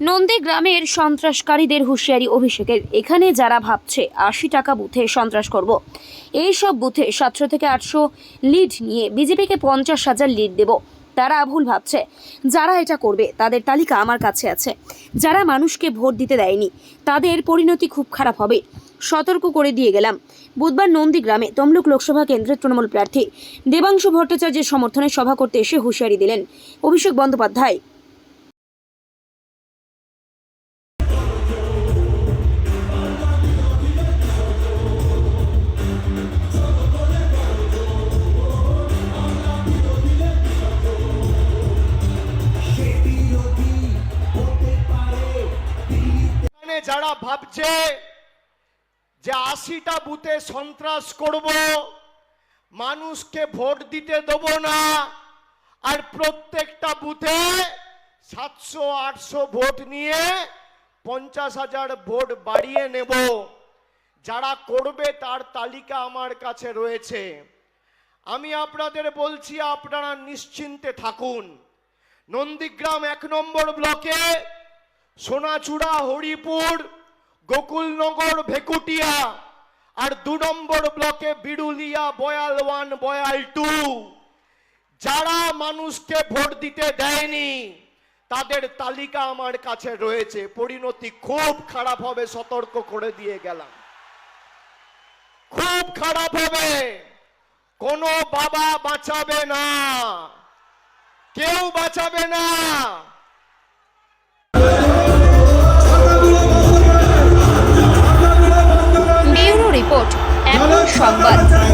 নন্দীগ্রামের সন্ত্রাসকারীদের হুঁশিয়ারি অভিষেকের। এখানে যারা ভাবছে, আশি টাকা বুথে সন্ত্রাস করব। এই সব বুথে সাতশো থেকে আটশো লিড নিয়ে বিজেপিকে পঞ্চাশ হাজার লিড দেব। তারা ভুল ভাবছে। যারা এটা করবে, তাদের তালিকা আমার কাছে আছে। যারা মানুষকে ভোট দিতে দেয়নি, তাদের পরিণতি খুব খারাপ হবে। সতর্ক করে দিয়ে গেলাম। বুধবার নন্দীগ্রামে তমলুক লোকসভা কেন্দ্রের তৃণমূল প্রার্থী দেবাংশু ভট্টাচার্যের সমর্থনে সভা করতে এসে হুঁশিয়ারি দিলেন অভিষেক বন্দ্যোপাধ্যায়। যারা ভাবছে যে আশিটা বুথে সন্ত্রাস করব, মানুষকে ভোট দিতে দেবো না, আর প্রত্যেকটা বুথে সাতশো, আটশো ভোট নিয়ে পঞ্চাশ হাজার ভোট বাড়িয়ে নেব। যারা করবে তার তালিকা আমার কাছে রয়েছে। আমি আপনাদের বলছি, আপনারা নিশ্চিন্তে থাকুন। নন্দীগ্রাম এক নম্বর ব্লকে সোনাচূড়া, হরিপুর, গোকুলনগর, ভেকুটিয়া, আর দু নম্বর ব্লকে বিরুলিয়া, বয়াল ওয়ান, বয়াল টু। যারা মানুষকে ভোট দিতে দেয়নি, তাদের তালিকা আমার কাছে রয়েছে। পরিণতি খুব খারাপ হবে, সতর্ক করে দিয়ে গেলাম। খুব খারাপ হবে, কোনো বাবা বাঁচাবে না, কেউ বাঁচাবে না। 胖半